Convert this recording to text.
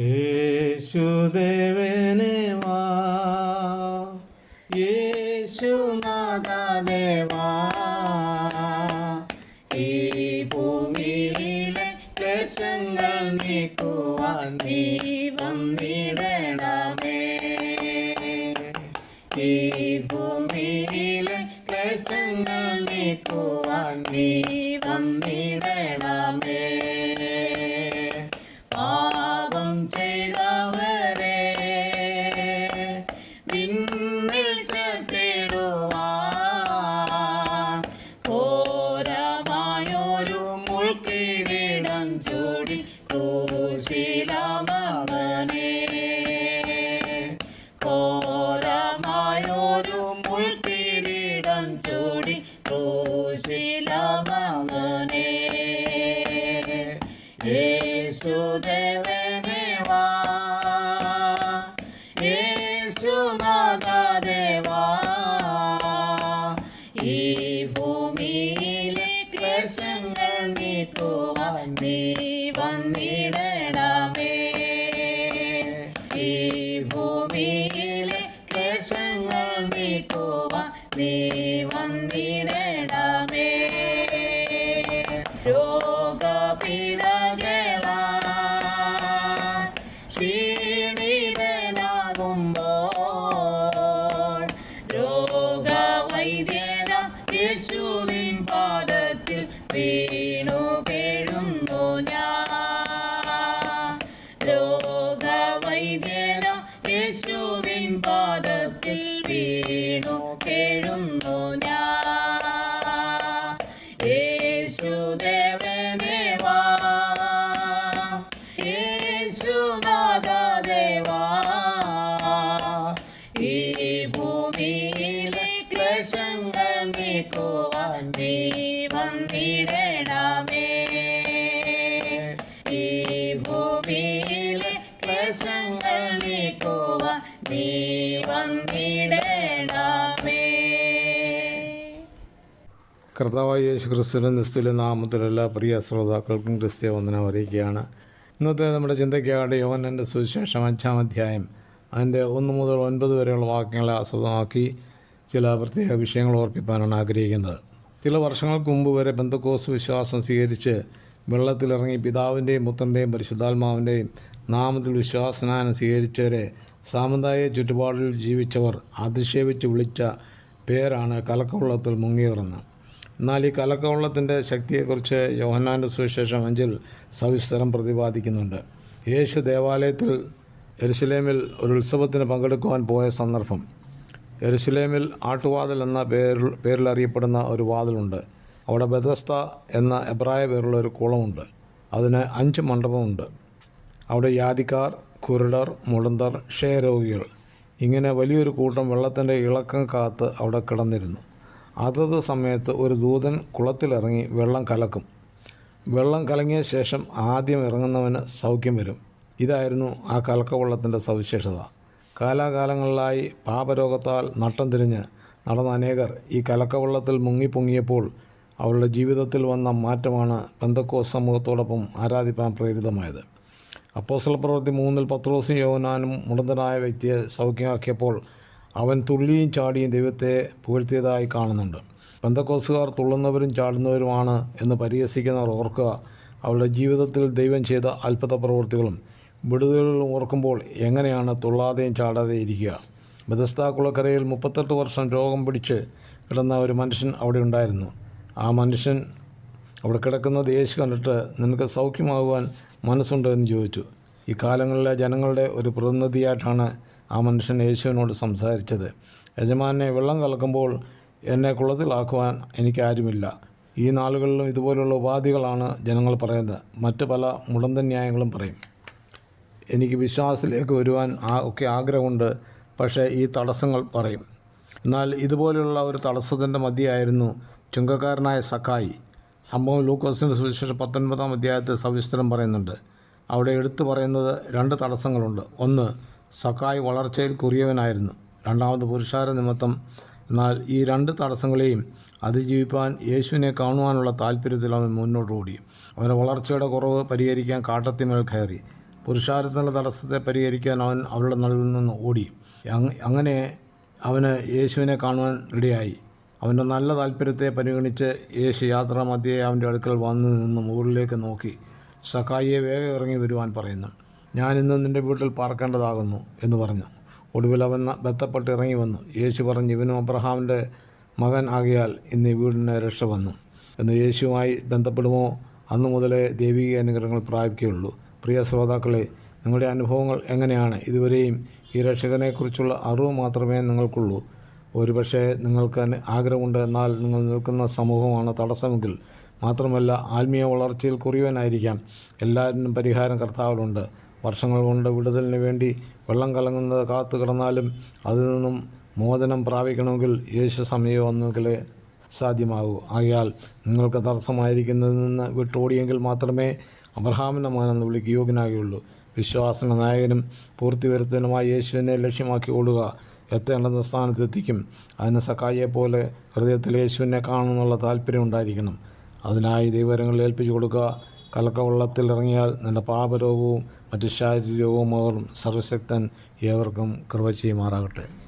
യേശുദേവനെ വാ. യേശുനാഥദേവാ. ഈ ഭൂമിയിലെ ക്ലേശങ്ങൾ നീക്കുവാൻ നീ വന്നിടണമേ ഈ ഭൂമിയിലെ ക്ലേശങ്ങൾ നീക്കുവാൻ നീ ചൂടി ക്രൂശിലമകനെ യേശുദേവനെ വാ. യേശുനാഥദേവാ ഈ കർത്താവായ യേശു ക്രിസ്തുവിന്റെ നിസ്തുല നാമത്തിലെല്ലാ പ്രിയ ശ്രോതാക്കൾക്കും ക്രിസ്തീയ വന്ദനം അറിയിക്കുകയാണ്. ഇന്നത്തെ നമ്മുടെ ചിന്തയ്ക്കാകട്ടെ യോഹനന്റെ സുവിശേഷം അഞ്ചാം അധ്യായം അതിന്റെ ഒന്ന് മുതൽ ഒൻപത് വരെയുള്ള വാക്യങ്ങളെ ആസ്പദമാക്കി ചില പ്രത്യേക വിഷയങ്ങൾ ഓർപ്പിക്കാനാണ് ആഗ്രഹിക്കുന്നത്. ചില വർഷങ്ങൾക്ക് മുമ്പ് വരെ ബന്ധക്കോസ് വിശ്വാസം സ്വീകരിച്ച് വെള്ളത്തിലിറങ്ങി പിതാവിന്റെയും പുത്രന്റെയും പരിശുദ്ധാത്മാവിന്റെയും നാമത്തിൽ വിശ്വാസനാനം സ്വീകരിച്ചവരെ സാമുദായിക ചുറ്റുപാടിൽ ജീവിച്ചവർ അധിക്ഷേപിച്ച് വിളിച്ച പേരാണ് കലക്കവെള്ളത്തിൽ മുങ്ങിയവരെന്ന്. എന്നാൽ ഈ കലക്കവെള്ളത്തിന്റെ ശക്തിയെക്കുറിച്ച് യോഹന്നാന്റെ സുവിശേഷം അഞ്ചിൽ സവിസ്തരം പ്രതിപാദിക്കുന്നുണ്ട്. യേശു ദേവാലയത്തിൽ എരുസലേമിൽ ഒരു ഉത്സവത്തിന് പങ്കെടുക്കുവാൻ പോയ സന്ദർഭം. എരുസലേമിൽ ആട്ടുവാതിൽ എന്ന പേരിൽ അറിയപ്പെടുന്ന ഒരു വാതിലുണ്ട്. അവിടെ ബദസ്ത എന്ന എബ്രായ പേരുള്ള ഒരു കുളമുണ്ട്. അതിന് അഞ്ച് മണ്ഡപമുണ്ട്. അവിടെ യാതിക്കാർ കുരുടർ മുളന്തർ ക്ഷയരോഗികൾ. ഇങ്ങനെ വലിയൊരു കൂട്ടം വെള്ളത്തിന്റെ ഇളക്കം കാത്ത് അവിടെ കിടന്നിരുന്നു. അതത് സമയത്ത് ഒരു ദൂതൻ കുളത്തിലിറങ്ങി വെള്ളം കലക്കും. വെള്ളം കലങ്ങിയ ശേഷം ആദ്യം ഇറങ്ങുന്നവന് സൗഖ്യം വരും. ഇതായിരുന്നു ആ കലക്കവെള്ളത്തിന്റെ സവിശേഷത. കാലാകാലങ്ങളിലായി പാപരോഗത്താൽ നട്ടം തിരിഞ്ഞ് നടന്ന അനേകർ ഈ കലക്കവെള്ളത്തിൽ മുങ്ങിപ്പൊങ്ങിയപ്പോൾ അവരുടെ ജീവിതത്തിൽ വന്ന മാറ്റമാണ് ബന്ധക്കോ സമൂഹത്തോടൊപ്പം ആരാധിപ്പാൻ പ്രേരിതമായത്. അപ്പോസൽ പ്രവൃത്തി മൂന്നിൽ പത്രോസും യോനാനും മുടന്തനായ വ്യക്തിയെ സൗഖ്യമാക്കിയപ്പോൾ അവൻ തുള്ളിയും ചാടിയും ദൈവത്തെ പുകഴ്ത്തിയതായി കാണുന്നുണ്ട്. ബന്ധക്കോസുകാർ തുള്ളുന്നവരും ചാടുന്നവരുമാണ് എന്ന് പരിഹസിക്കുന്നവർ ഓർക്കുക അവരുടെ ജീവിതത്തിൽ ദൈവം ചെയ്ത അത്ഭുത പ്രവൃത്തികളും വിടുതലുകളും ഓർക്കുമ്പോൾ എങ്ങനെയാണ് തുള്ളാതെയും ചാടാതെ ഇരിക്കുക? ബദസ്ത കുളക്കരയിൽ മുപ്പത്തെട്ട് വർഷം രോഗം പിടിച്ച് കിടന്ന ഒരു മനുഷ്യൻ അവിടെ ഉണ്ടായിരുന്നു. ആ മനുഷ്യൻ അവിടെ കിടക്കുന്ന യേശു കണ്ടിട്ട് നിനക്ക് സൗഖ്യമാകുവാൻ മനസ്സുണ്ടോ എന്ന് ചോദിച്ചു. ഈ കാലങ്ങളിലെ ജനങ്ങളുടെ ഒരു പ്രതിനിധിയായിട്ടാണ് ആ മനുഷ്യൻ യേശുവിനോട് സംസാരിച്ചത്. യജമാനെ വെള്ളം കലക്കുമ്പോൾ എന്നെ കുളത്തിലാക്കുവാൻ എനിക്കാരുമില്ല. ഈ നാളുകളിലും ഇതുപോലുള്ള ഉപാധികളാണ് ജനങ്ങൾ പറയുന്നത്. മറ്റ് പല മുടന്തന്യായങ്ങളും പറയും. എനിക്ക് വിശ്വാസത്തിലേക്ക് വരുവാൻ ആ ഒക്കെ ആഗ്രഹമുണ്ട്. പക്ഷേ ഈ തടസ്സങ്ങൾ പറയും. എന്നാൽ ഇതുപോലെയുള്ള ഒരു തടസ്സത്തിന്റെ മധ്യയായിരുന്നു ചുങ്കക്കാരനായ സഖായി. സംഭവം ലൂക്കോസിന്റെ സുവിശേഷം പത്തൊൻപതാം അധ്യായത്തിൽ സവിസ്തരം പറയുന്നുണ്ട്. അവിടെ എടുത്തു പറയുന്നത് രണ്ട് തടസ്സങ്ങളുണ്ട്. ഒന്ന് സഖായി വളർച്ചയിൽ കുറിയവനായിരുന്നു. രണ്ടാമത് പുരുഷാര നിമിത്തം. എന്നാൽ ഈ രണ്ട് തടസ്സങ്ങളെയും അതിജീവിപ്പാൻ യേശുവിനെ കാണുവാനുള്ള താല്പര്യത്തിൽ അവൻ മുന്നോട്ട് ഓടി. അവന്റെ വളർച്ചയുടെ കുറവ് പരിഹരിക്കാൻ കാട്ടത്തിമേൽ കയറി. പുരുഷാരത്തിനുള്ള തടസ്സത്തെ പരിഹരിക്കാൻ അവൻ അവളുടെ നടുവിൽ നിന്ന് ഓടി. അങ്ങനെ അവന് യേശുവിനെ കാണുവാൻ ഇടയായി അവന്റെ നല്ല താല്പര്യത്തെ പരിഗണിച്ച് യേശു യാത്രാ മധ്യയെ അവന്റെ അടുക്കൽ വന്നു നിന്ന് മുകളിലേക്ക് നോക്കി. സഖായിയെ വേഗം ഇറങ്ങി വരുവാൻ പറയുന്നു. ഞാൻ ഇന്ന് നിന്റെ വീട്ടിൽ പാർക്കേണ്ടതാകുന്നു എന്ന് പറഞ്ഞു. ഒടുവിൽ അവൻ ബന്ധപ്പെട്ട് ഇറങ്ങി വന്നു. യേശു പറഞ്ഞു ഇവനും അബ്രഹാമിന്റെ മകൻ ആകിയാൽ ഇന്ന് വീടിന് രക്ഷ വന്നു. എന്ന് യേശുവുമായി ബന്ധപ്പെടുമോ? അന്നു മുതലേ ദൈവിക അനുഗ്രഹങ്ങൾ പ്രാപിക്കുകയുള്ളൂ. പ്രിയ ശ്രോതാക്കളെ നിങ്ങളുടെ അനുഭവങ്ങൾ എങ്ങനെയാണ്? ഇതുവരെയും ഈ രക്ഷകനെക്കുറിച്ചുള്ള അറിവ് മാത്രമേ നിങ്ങൾക്കുള്ളൂ. ഒരുപക്ഷെ നിങ്ങൾക്ക് ആഗ്രഹമുണ്ട് എന്നാൽ നിങ്ങൾ നിൽക്കുന്ന സമൂഹമാണ് തടസ്സമെങ്കിൽ മാത്രമല്ല ആത്മീയ വളർച്ചയിൽ കുറിയവനായിരിക്കാം. എല്ലാവരും പരിഹാരം കർത്താവിലുണ്ട്. വർഷങ്ങൾ കൊണ്ട് വിടുതലിന് വേണ്ടി വെള്ളം കലങ്ങുന്നത് കാത്തു കിടന്നാലും അതിൽ നിന്നും മോചനം പ്രാപിക്കണമെങ്കിൽ യേശു സമയം ഒന്നുകിലേ സാധ്യമാകൂ. ആകയാൽ നിങ്ങൾക്ക് തടസ്സമായിരിക്കുന്നതിൽ നിന്ന് വിട്ടോടിയെങ്കിൽ മാത്രമേ അബ്രഹാമിന്റെ മകനെന്ന് വിളിക്ക് യോഗ്യനാകുള്ളൂ വിശ്വാസന നായകനും പൂർത്തി വരുത്തനുമായ യേശുവിനെ ലക്ഷ്യമാക്കി ഓടുക എത്തേണ്ടുന്ന സ്ഥാനത്തെത്തിക്കും. അതിന് സക്കായിയെ പോലെ ഹൃദയത്തിൽ യേശുവിനെ കാണുമെന്നുള്ള താല്പര്യം ഉണ്ടായിരിക്കണം. അതിനായി ദൈവരങ്ങളിൽ ഏൽപ്പിച്ചു കൊടുക്കുക. കലക്കവെള്ളത്തിൽ ഇറങ്ങിയാൽ നിന്റെ പാപരോഗവും മറ്റ് ശാരീരികവും അവർ സർവശക്തൻ ഏവർക്കും കൃപ ചെയ്യുമാറാകട്ടെ.